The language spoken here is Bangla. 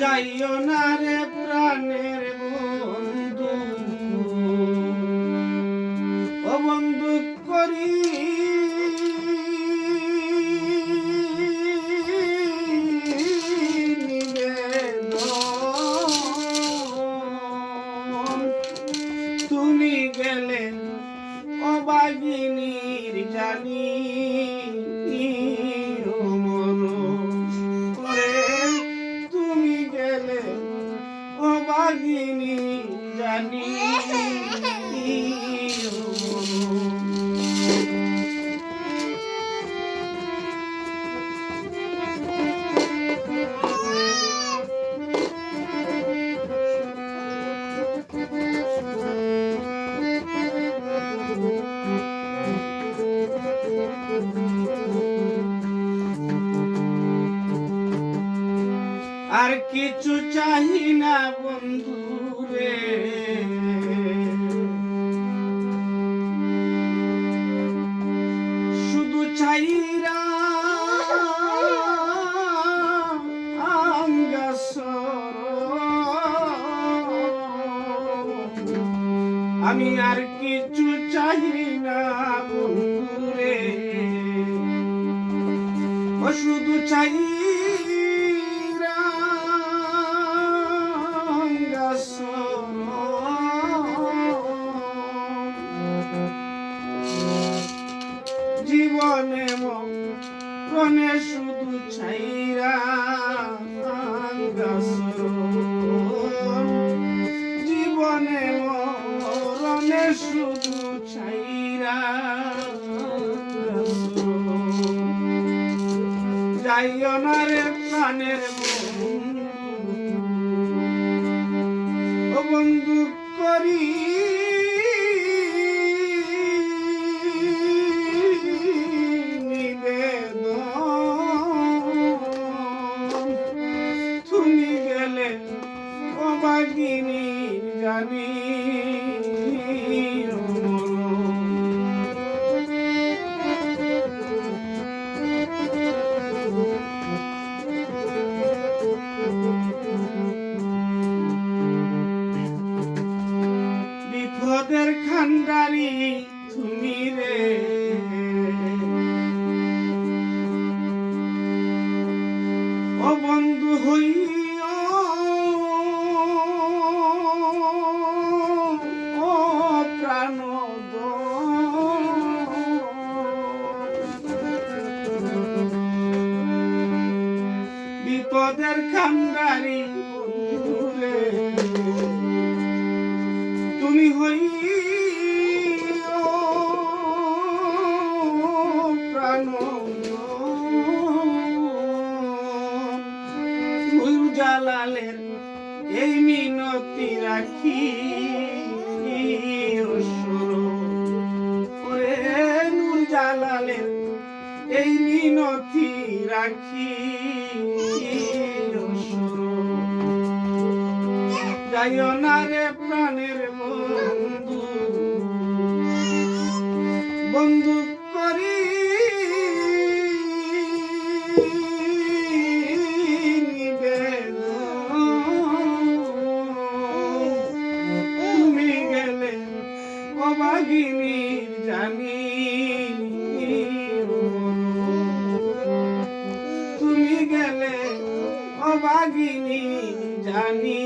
যাইও না রে প্রাণের বন্ধু। ও বন্ধু করি। তুমি গেলে অবাগিনীর জানি। অবাগিনী জানি কিছু চাহি না বন্ধু রে। শুধু চাইরা আমি আর কিছু চাহি না শুধু চাই জীবনে মনে শুধু ছাইরা জীবনে মরণে শুধু ছাইরা যাইও না রে প্রাণের বন্ধু করি জানি। বিপদের খান্ডারি তুমি রে বন্ধু হইও বিপদের খান্ডারি বন্ধু রে তুমি হই প্রাণ। জালালের এই মিনতি রাখি ওরে নূর জালালের এই মিনতি রাখি। যাইও না রে প্রাণের বন্ধু। বন্ধু করি। তুমি গেলে অবাগিনীর জানি। তুমি গেলে অবাগিনী জানি।